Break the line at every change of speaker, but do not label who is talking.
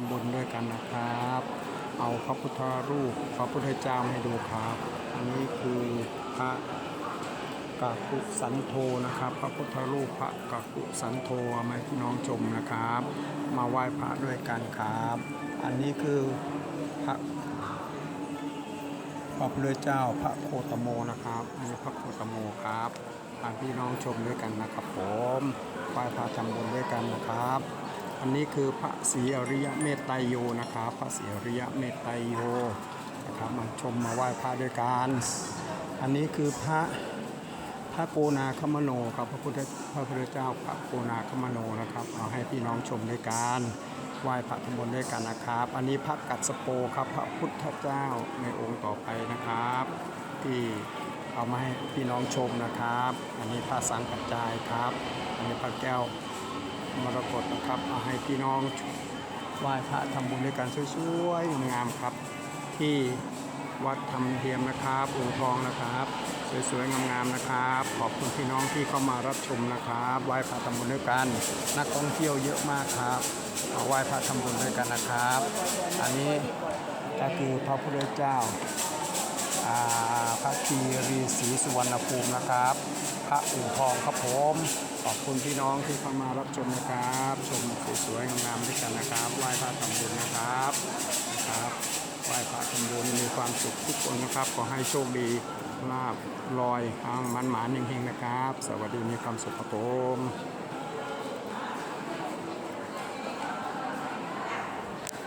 ทำบุญด้วยกันนะครับ เอาพระพุทธรูปพระพุทธเจ้าให้ดูครับ อันนี้คือพระกากุสันโธนะครับ พระพุทธรูปพระกากุสันโธมาพี่น้องชมนะครับ มาไหว้พระด้วยกันครับ อันนี้คือพระพระพุทธเจ้าพระโคตโมนะครับอันนี้พระโคตโมครับพาพี่น้องชมด้วยกันนะครับผมไหว้พระทำบุญด้วยกันนะครับ อันนี้คือพระศรีอริยเมตไตโยนะครับพระศรีอริยเมตไตโยนะครับมาชมมาไหว้พระด้วยกันอันนี้คือพระพระโกนาคมโนครับพระพุทธพระพุทธเจ้าพระโกนาคมโนนะครับเอาให้พี่น้องชมด้วยกันไหว้พระทำบุญด้วยกันนะครับ อันนี้พระกัสสโปครับพระพุทธเจ้าในองค์ต่อไปนะครับ ที่เอามาให้พี่น้องชมนะครับ อันนี้พระสังกัจจายครับ อันนี้พระแก้ว มรกตนะครับเอาให้พี่น้องไหว้พระทำบุญด้วยกันสวยๆงามครับ ที่วัดธรรมเทียมนะครับอู่ทองนะครับ สวยๆงามๆนะครับ ขอบคุณพี่น้องที่เข้ามารับชมนะครับไหว้พระทำบุญด้วยกัน นักท่องเที่ยวเยอะมากครับมาไหว้พระทำบุญด้วยกันนะครับ อันนี้ก็คือพระพุทธเจ้าอ่าพระคีรีศรีสุวรรณภูมินะครับ พระอู่ทองครับผม ขอบคุณพี่น้องที่เข้ามารับชมนะครับ ชมสวยๆงามๆด้วยกันนะครับไหว้พระทำบุญนะครับครับไหว้พระทำบุญมีความสุขทุกคนนะครับ ขอให้โชคดีลาบลอยทางมันหมานๆเฮงๆนะครับ สวัสดีมีความสุขครับผม